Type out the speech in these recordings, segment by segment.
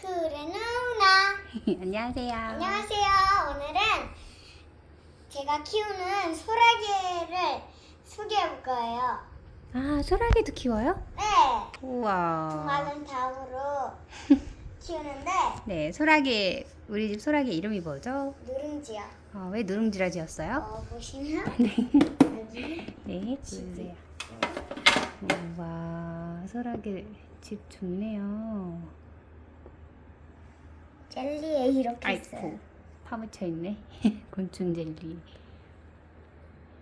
그래 누나 안녕하세요. 안녕하세요 오늘은 제가 키우는 소라게를 소개해 볼 거예요 아, 소라게도 키워요? 네 우와. 많은 다음으로 키우는데 네, 소라게 우리 집 소라게 이름이 뭐죠? 누룽지요 어, 왜 누룽지라 지었어요? 어 보시면 여기 네, 보세요. 우와, 소라게 집 좋네요. 젤리에 이렇게 있어요 아이고, 파묻혀 있네. 곤충 젤리.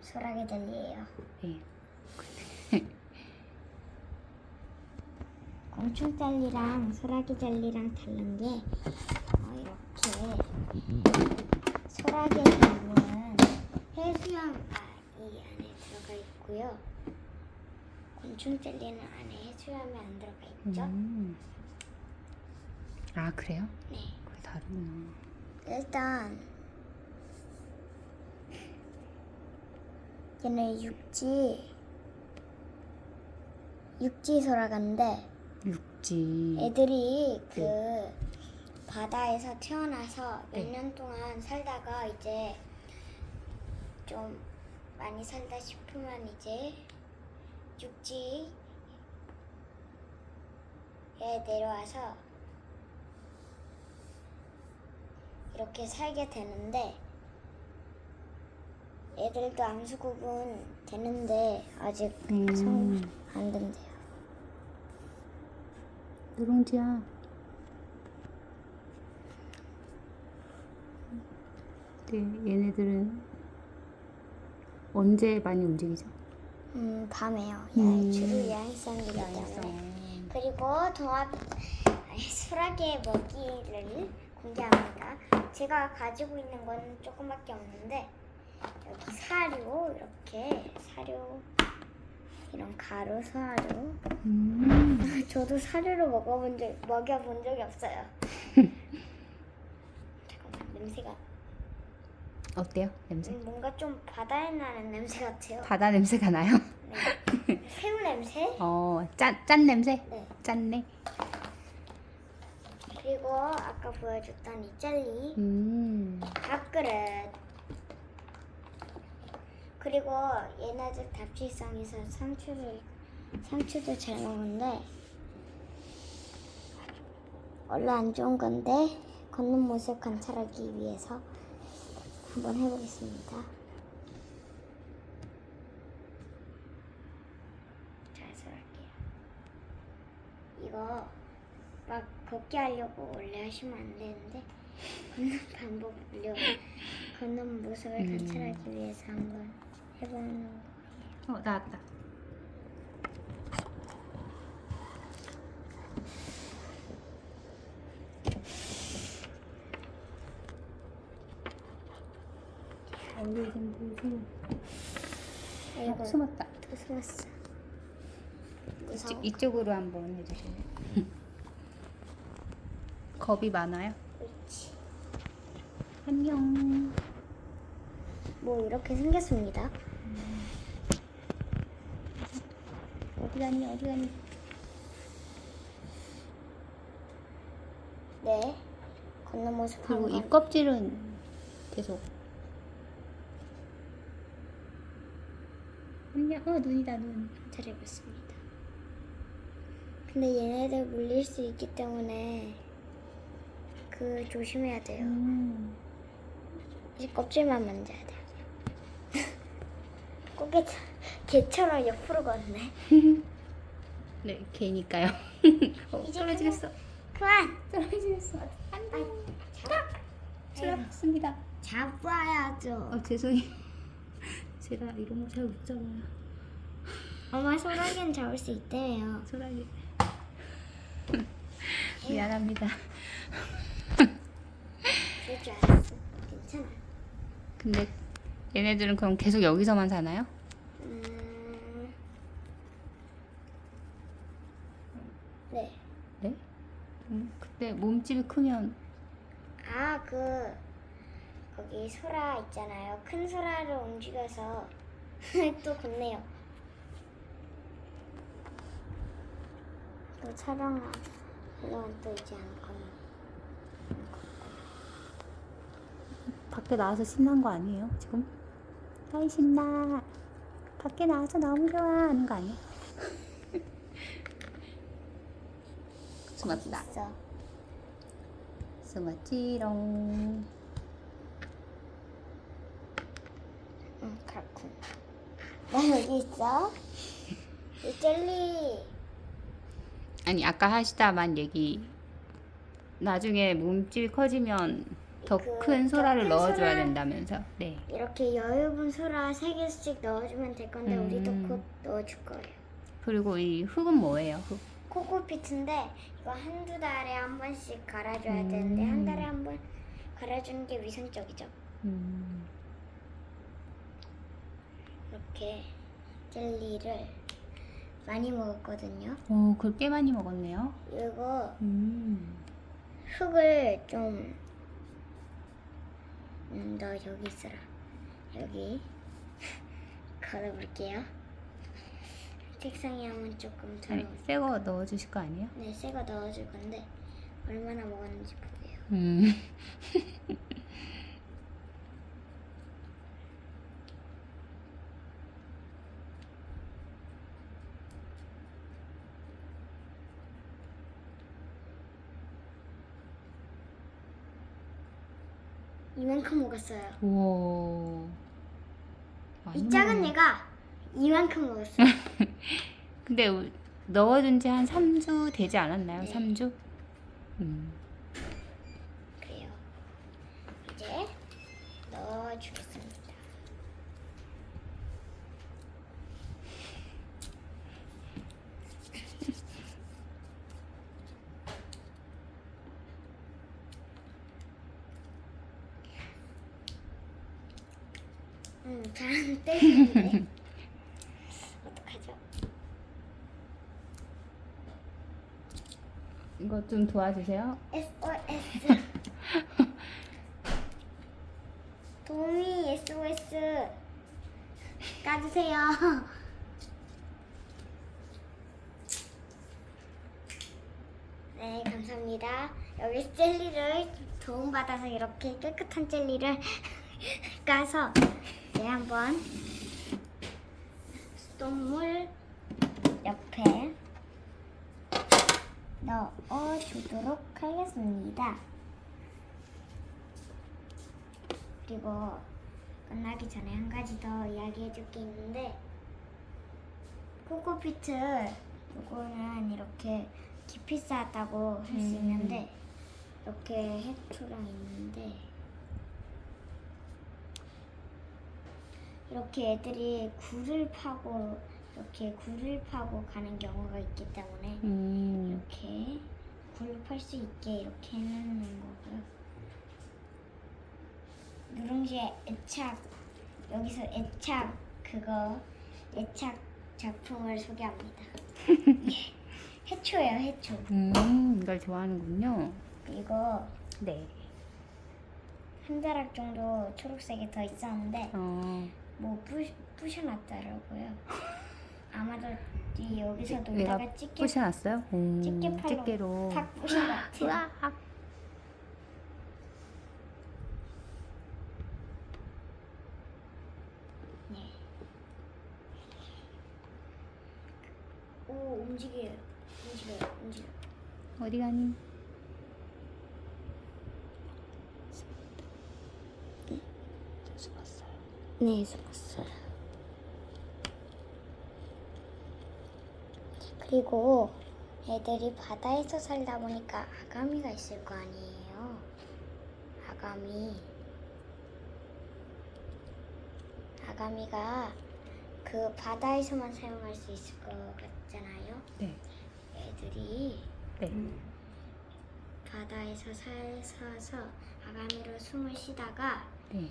소라게 젤리예요 네. 곤충 젤리랑 소라게 젤리랑 다른 게 어, 이렇게 소라게 젤리는 해수염이 안에 들어가 있고요. 곤충 젤리는 안에 해수염이 안 들어가 있죠. 음. 아, 그래요? 네. 그게 다르구나. 일단 얘는 육지 육지 소라가인데 육지. 애들이 그 바다에서 태어나서 몇 네. 년 동안 살다가 이제 좀 많이 살다 싶으면 이제 육지에 내려와서 이렇게 살게 되는데 애들도 암수 구분 되는데 아직 음. 성 안 된대요. 누룽지야. 네, 얘네들은 언제 많이 움직이죠? 음, 밤에요. 음. 야, 주로 야행성이기 때문에. 그리고 동화 아니, 소라게 먹이를 공개합니다. 제가 가지고 있는 건 조금밖에 없는데 여기 사료 이렇게 사료 이런 가루 사료. 음. 저도 사료를 먹어본 적 먹여본 적이 없어요. 잠깐만 냄새가 어때요? 냄새? 음, 뭔가 좀 바다에 나는 냄새 같아요. 바다 냄새가 나요? 네. 새우 냄새? 어, 짠, 짠 냄새? 네. 짠네. 그리고 아까 보여줬던 이 젤리 음. 밥그릇 그리고 얘네들 답지성에서 상추를 상추도 잘 먹는데 원래 안 좋은 건데 걷는 모습 관찰하기 위해서 한번 해보겠습니다. 잘 설할게요. 이거 막 걷게 하려고 원래 하시면 안 되는데 걷는 방법을요 걷는 모습을 음. 관찰하기 위해서 한번 해보는 거예요. 어, 나왔다. 얼굴 좀 보세요. 아이고 어, 숨었다. 또 숨었어. 이쪽, 이쪽으로 한번 해주실래요? 겁이 많아요? 그렇지. 안녕. 뭐 이렇게 생겼습니다. 어디 갔니? 어디 갔니? 네. 걷는 모습 그리고. 이 껍질은 계속. 안녕. 어, 눈이다, 눈. 관찰해봤습니다. 근데 얘네들 물릴 수 있기 때문에 그 조심해야 돼요. 음. 이제 껍질만 만져야 돼요. 고개 개처럼 옆으로 걷네. 네, 개니까요. 어, 이제 떨어지겠어. 그만. 떨어지겠어. 안 돼. 잡아. 들어갔습니다. 잡아야죠. 어, 죄송해요. 제가 이런 거 잘 못 잡아요. 엄마 소라게는 잡을 수 있대요. 소라기. 미안합니다. 그럴 줄 알았어. 괜찮아. 근데 얘네들은 그럼 계속 여기서만 사나요? 음... 네. 네? 음, 그때 몸집이 크면 아, 그 거기 소라 있잖아요. 큰 소라를 움직여서 또 걷네요. 또 촬영하려면 또 이제 안 걷네. 밖에 나와서 신난 거 아니에요? 지금? 아이 신나. 밖에 나와서 너무 좋아 하는 거 아니야? 숨었다. 숨었지롱. 응, 그렇군. 나 여기 있어. 이 젤리. 아니 아까 하시다만 얘기. 나중에 몸집이 커지면 더 그, 큰 소라를 큰 넣어줘야 소라- 된다면서. 네. 이렇게 여유분 소라 세 개씩 넣어주면 될 건데 음. 우리도 곧 넣어줄 거예요. 그리고 이 흙은 뭐예요? 흙. 코코피트인데 이거 한두 달에 한 번씩 갈아줘야 음. 되는데 한 달에 한 번 갈아주는 게 위생적이죠. 음. 이렇게 젤리를 많이 먹었거든요. 오, 그걸 꽤 많이 먹었네요. 이거 음. 흙을 좀, 음, 너 여기 있어라. 여기 걸어볼게요. 책상에 한번 조금 아니, 들어. 새거 넣어주실 거 아니에요? 네, 새거 넣어줄 건데 얼마나 먹었는지 보게요. 음. 이만큼 먹었어요. 우와. 많이 이 작은 먹었네. 애가 이만큼 먹었어요. 근데 우- 넣어준 지한 3주 되지 않았나요? 네. 3주? 음. 그래요. 이제 넣어주겠습니다. 음, 어떡하죠? 이거 좀 도와주세요. SOS. 도우미 SOS. 까주세요. 네, 감사합니다. 여기 젤리를 도움받아서 이렇게 깨끗한 젤리를 까서 이제 한번 수돗물 옆에 넣어주도록 하겠습니다. 그리고 끝나기 전에 한 가지 더 이야기해 줄 게 있는데 코코피트 요거는 이렇게 깊이 쌓았다고 할수 음. 있는데 이렇게 해초랑 있는데 이렇게 애들이 굴을 파고 이렇게 굴을 파고 가는 경우가 있기 때문에 음. 이렇게 굴을 팔 수 있게 이렇게 해놓는 거고요. 누룽지의 애착 여기서 애착 그거 애착 작품을 소개합니다. 해초예요, 해초. 음, 이걸 좋아하는군요. 이거 네. 한 자락 정도 초록색이 더 있었는데 어, 뭐 부, 부셔놨더라고요. 아마도 이 여기서 놀다가 찌개 부셔놨어요? 음, 집게팔로 집게로. 팍 부신 것 같아요. 으악. 네. 오 움직여요. 움직여요. 움직여. 어디 가니? 숨었어요. 네, 숨었어요. 그리고 애들이 바다에서 살다 보니까 아가미가 있을 거 아니에요. 아가미. 아가미가 그 바다에서만 사용할 수 있을 것 같잖아요. 네. 애들이 네. 바다에서 살서서 아가미로 숨을 쉬다가 네.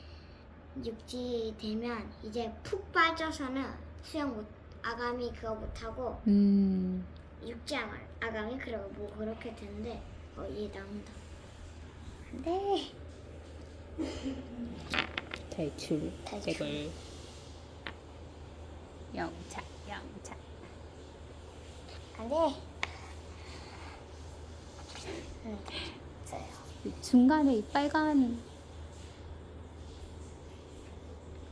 육지 되면 이제 푹 빠져서는 수영 못 아가미 그거 못하고 음, 육지 아가, 아가미 그러고 뭐 그렇게 되는데 어 얘 나온다 안돼 탈출. 탈출. 제걸. 영차, 영차. 안돼 응 됐어요 중간에 이 빨간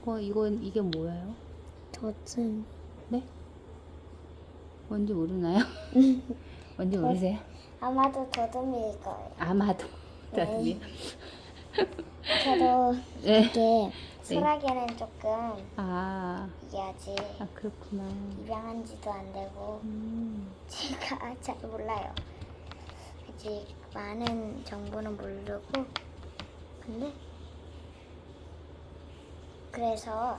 어, 이건 이게 뭐예요? 젖은 네? 뭔지 모르나요? 뭔지 모르세요? 아마도 더듬일 거예요. 아마도. 네. 따뜻해요. 저도 네. 이게 소라게는 조금 아, 이게 아직 아 그렇구나. 입양한 지도 안 되고 음, 제가 잘 몰라요. 아직 많은 정보는 모르고 근데 그래서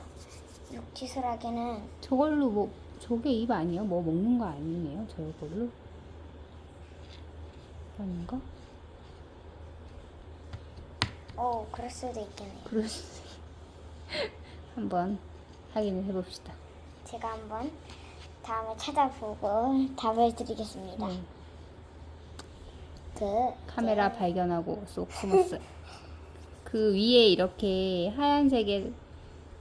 육지소라게는 저걸로 뭐 저게 입 아니에요? 뭐 먹는 거 아니에요? 저걸로? 아닌가? 어 그럴 수도 있겠네요. 그럴 수 한번 확인을 해봅시다. 제가 한번 다음에 찾아보고 답을 드리겠습니다. 네. 그 카메라 발견하고 쏙 숨었어요. 그 위에 이렇게 하얀색에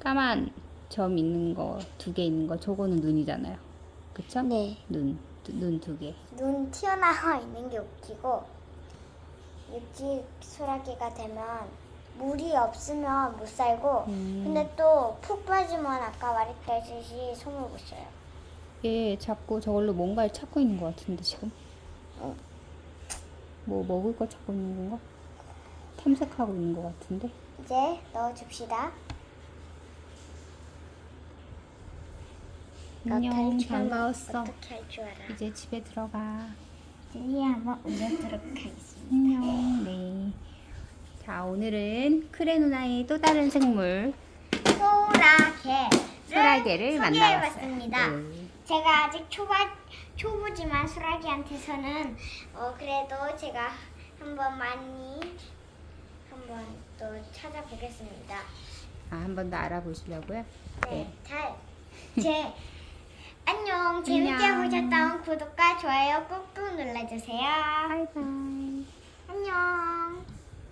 까만 점 있는 거 두 개 있는 거 저거는 눈이잖아요. 그쵸? 네. 눈, 눈 두 개. 눈 튀어나와 있는 게 웃기고 육지 소라게가 되면 물이 없으면 못 살고 음. 근데 또 푹 빠지면 아까 말했다시피 숨을 못 쉬어요. 얘 자꾸 저걸로 뭔가를 찾고 있는 것 같은데 지금? 어. 뭐 먹을 거 찾고 있는 건가? 탐색하고 있는 것 같은데? 이제 넣어줍시다. 안녕 잘 먹었어. 어떻게 할 줄 알아? 이제 집에 들어가. 위에 한번 올려도록 하겠습니다. 안녕. 네. 자 오늘은 크레 누나의 또 다른 생물 소라게 소라게를 만나봤어요. 소개해봤습니다. 네. 제가 아직 초반 초보지만 소라기한테서는 어 그래도 제가 한번 많이 한번 또 찾아보겠습니다. 아, 한 번 더 알아보시려고요? 네, 잘. 제 안녕. 재밌게 안녕. 보셨다면 구독과 좋아요 꾹꾹 눌러주세요. 바이바이. 안녕.